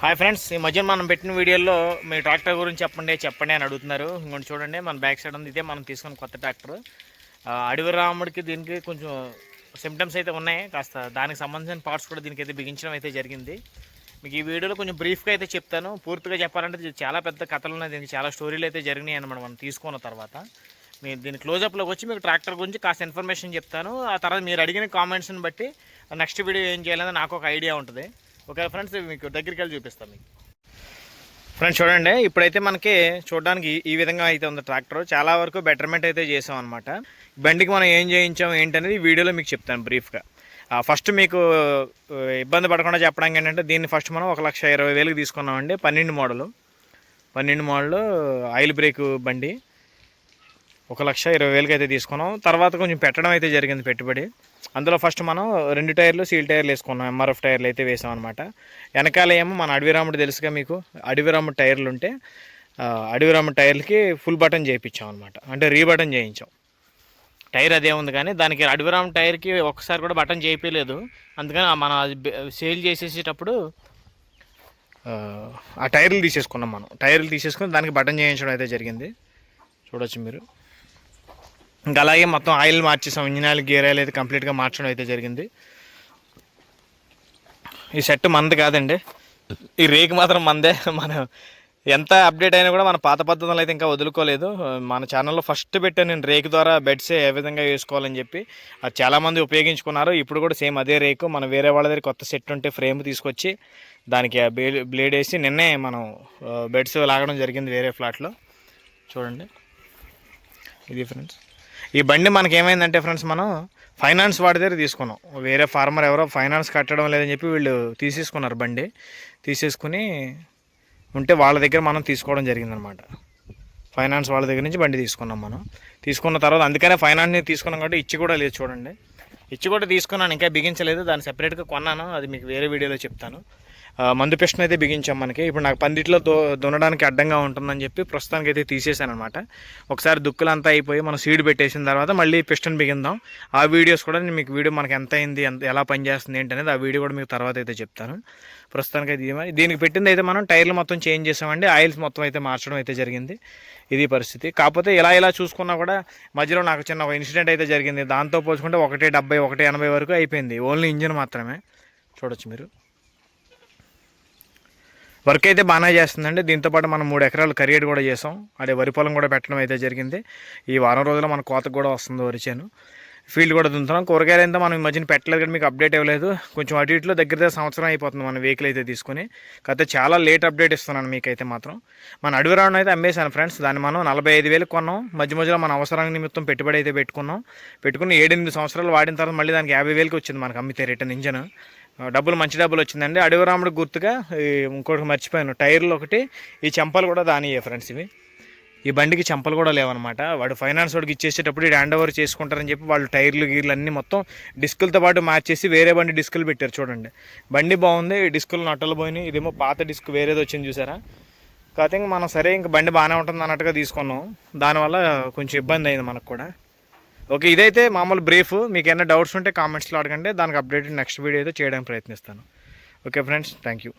Hi friends ఈ మధ్య మనం పెట్టిన వీడియోలో మీ ట్రాక్టర్ గురించి చెప్పండి చెప్పండి అని అడుగుతున్నారు. ఇంకోటి చూడండి మన బ్యాక్ సైడ్ ఉంది ఇదే మనం తీసుకున్న కొత్త ట్రాక్టర్ అడవి రాముడికి దీనికి కొంచెం సిమ్టమ్స్ అయితే ఉన్నాయి. కాస్త దానికి సంబంధించిన పార్ట్స్ కూడా దీనికి అయితే బిగించడం అయితే జరిగింది. మీకు ఈ వీడియోలో కొంచెం బ్రీఫ్గా అయితే చెప్తాను. పూర్తిగా చెప్పాలంటే చాలా పెద్ద కథలు ఉన్నాయి. దీనికి చాలా స్టోరీలు అయితే జరిగినాయి అనమాట మనం తీసుకున్న తర్వాత. మీరు దీని క్లోజప్లోకి వచ్చి మీకు ట్రాక్టర్ గురించి కాస్త ఇన్ఫర్మేషన్ చెప్తాను. ఆ తర్వాత మీరు అడిగిన కామెంట్స్ని బట్టి నెక్స్ట్ వీడియో ఏం చేయాలని నాకు ఒక ఐడియా ఉంటుంది. ఓకే ఫ్రెండ్స్ మీకు దగ్గరికి వెళ్ళి చూపిస్తాను మీకు. ఫ్రెండ్స్ చూడండి ఇప్పుడైతే మనకి చూడడానికి ఈ- విధంగా అయితే ఉంది ట్రాక్టర్. చాలా వరకు బెటర్మెంట్ అయితే చేసాం అనమాట బండికి మనం ఏం చేయించాం ఏంటనేది ఈ వీడియోలో మీకు చెప్తాను బ్రీఫ్గా ఫస్ట్ మీకు ఇబ్బంది పడకుండా చెప్పడానికి ఏంటంటే దీన్ని ఫస్ట్ మనం ఒక లక్ష ఇరవై వేలకు తీసుకున్నామండి. పన్నెండు మోడలు. పన్నెండు మోడలు ఆయిల్ బ్రేక్ బండి. ఒక లక్ష ఇరవై వేలకి అయితే తీసుకున్నాం. తర్వాత కొంచెం పెట్టడం అయితే జరిగింది పెట్టుబడి. అందులో ఫస్ట్ మనం రెండు టైర్లు సీల్ టైర్లు వేసుకున్నాం ఎంఆర్ఎఫ్ టైర్లు అయితే వేసాం అనమాట వెనకాల ఏమో మన అడవిరాముడు తెలుసుగా మీకు అడవిరాముడు టైర్లు ఉంటే అడవిరాముడు టైర్లకి ఫుల్ బటన్ చేయించాం అనమాట అంటే రీబటన్ చేయించాం. టైర్ అదే ఉంది కానీ దానికి అడవిరామ్ టైర్కి ఒక్కసారి కూడా బటన్ చేయించలేదు అందుకని మనం మన అది సేల్ చేసేసేటప్పుడు ఆ, ఆ టైర్లు తీసేసుకున్నాం మనం. టైర్లు తీసేసుకుని దానికి బటన్ చేయించడం అయితే జరిగింది. చూడొచ్చు మీరు. ఇంకా అలాగే మొత్తం ఆయిల్ మార్చేసాం ఇంజిన్ ఆయిల్ గేర్ ఆయిల్ అయితే కంప్లీట్గా మార్చడం అయితే జరిగింది. ఈ సెట్ మంది కాదండి. ఈ రేక్ మాత్రం మందే. మనం ఎంత అప్డేట్ అయినా కూడా మన పాత పద్ధతులు అయితే ఇంకా వదులుకోలేదు. మన ఛానల్లో ఫస్ట్ పెట్టాను నేను రేక్ ద్వారా బెడ్స్ ఏ విధంగా వేసుకోవాలని చెప్పి అది చాలామంది ఉపయోగించుకున్నారు. ఇప్పుడు కూడా సేమ్ అదే రేకు. మన వేరే వాళ్ళ దగ్గర కొత్త సెట్ ఉంటే ఫ్రేమ్ తీసుకొచ్చి దానికి ఆ బ్లేడ్ వేసి నిన్నే మనం బెడ్స్ లాగడం జరిగింది వేరే ఫ్లాట్లో చూడండి. ఇది ఫ్రెండ్స్ ఈ బండి మనకి ఏమైందంటే ఫ్రెండ్స్ మనం ఫైనాన్స్ వాడి దగ్గర తీసుకున్నాం. వేరే ఫార్మర్ ఎవరో ఫైనాన్స్ కట్టడం లేదని చెప్పి వీళ్ళు తీసేసుకున్నారు బండి. తీసేసుకుని ఉంటే వాళ్ళ దగ్గర మనం తీసుకోవడం జరిగిందనమాట. ఫైనాన్స్ వాళ్ళ దగ్గర నుంచి బండి తీసుకున్నాం మనం. తీసుకున్న తర్వాత అందుకనే ఫైనాన్స్ తీసుకున్నాం కాబట్టి ఇచ్చి కూడా లేదు చూడండి. ఇచ్చి కూడా తీసుకున్నాను ఇంకా బిగించలేదు. దాన్ని సెపరేట్గా కొన్నాను. అది మీకు వేరే వీడియోలో చెప్తాను. మందు పిస్టన్ అయితే బిగించాం మనకి. ఇప్పుడు నాకు పందిట్లో దో దున్నడానికి అడ్డంగా ఉంటుందని చెప్పి ప్రస్తుతానికి అయితే తీసేసాను అనమాట ఒకసారి దుక్కులంతా అయిపోయి మనం సీడ్ పెట్టేసిన తర్వాత మళ్ళీ పిస్టన్ బిగిందాం. ఆ వీడియోస్ కూడా నేను మీకు వీడియో మనకి ఎంత అయింది ఎంత ఎలా పనిచేస్తుంది ఏంటి అనేది ఆ వీడియో కూడా మీకు తర్వాత అయితే చెప్తాను. ప్రస్తుతానికి అయితే ఇది- దీనికి పెట్టింది అయితే మనం టైర్లు మొత్తం చేంజ్ చేసామండి. ఆయిల్స్ మొత్తం అయితే మార్చడం అయితే జరిగింది. ఇది పరిస్థితి. కాకపోతే ఇలా ఇలా చూసుకున్నా కూడా మధ్యలో నాకు చిన్న ఒక ఇన్సిడెంట్ అయితే జరిగింది. దాంతో పోల్చుకుంటే ఒకటే డెబ్బై ఒకటి ఎనభై వరకు అయిపోయింది. ఓన్లీ ఇంజిన్ మాత్రమే. చూడొచ్చు మీరు. వర్క్ అయితే బాగానే చేస్తుందండి. దీంతో పాటు మనం మూడు ఎకరాలు కరియేట్ కూడా చేసాం. అదే వరి పొలం కూడా పెట్టడం అయితే జరిగింది. ఈ వారం రోజుల్లో మన కోతకు కూడా వస్తుంది వరి చేను. ఫీల్డ్ కూడా దున్నుతున్నాం. కూరగాయలు అయితే మనం ఈ మధ్యన పెట్టలేదు కానీ మీకు అప్డేట్ ఇవ్వలేదు. కొంచెం అటు ఇటులో దగ్గర దగ్గర సంవత్సరం అయిపోతుంది మన వెహికల్ అయితే తీసుకుని. కాకపోతే చాలా లేట్ అప్డేట్ ఇస్తున్నాను మీకైతే మాత్రం. మన అడవి రావడం అయితే అమ్మేశాను ఫ్రెండ్స్ దాన్ని మనం నలభై ఐదు వేలు కొన్నాం. మధ్య మధ్యలో మన అవసరానికి నిమిత్తం పెట్టుబడి అయితే పెట్టుకున్నాం. పెట్టుకుని ఏడెనిమిది సంవత్సరాలు వాడిన తర్వాత మళ్ళీ దానికి యాభై వేలకు వచ్చింది మనకు అమ్మితే రిటర్న్ ఇంజన్ డబ్బులు మంచి డబ్బులు వచ్చిందండి. అడవిరాముడు గుర్తుగా ఇంకోటి మర్చిపోయాను. టైర్లు ఒకటి ఈ చెంపలు కూడా దానియే ఫ్రెండ్స్ ఇవి. ఈ బండికి చెంపలు కూడా లేవన్నమాట. వాడు ఫైనాన్స్ వాడికి ఇచ్చేసేటప్పుడు ఇది హ్యాండ్ ఓవర్ చేసుకుంటారని చెప్పి వాళ్ళు టైర్లు గీర్లు అన్నీ మొత్తం డిస్కులతో పాటు మార్చేసి వేరే బండి డిస్కులు పెట్టారు చూడండి. బండి బాగుంది డిస్కులు నట్టలు పోయినాయి. ఇదేమో పాత డిస్క్ వేరేది వచ్చింది చూసారా? కాకపోతే ఇంక మనం సరే ఇంక బండి బాగానే ఉంటుంది అన్నట్టుగా తీసుకున్నాం. దానివల్ల కొంచెం ఇబ్బంది అయింది మనకు కూడా. ఓకే ఇదైతే మామూలు బ్రీఫ్. మీకు ఏమైనా డౌట్స్ ఉంటే కామెంట్స్లో అడగండి. దానికి అప్డేట్ నెక్స్ట్ వీడియో అయితే చేయడానికి ప్రయత్నిస్తాను. Okay friends thank you.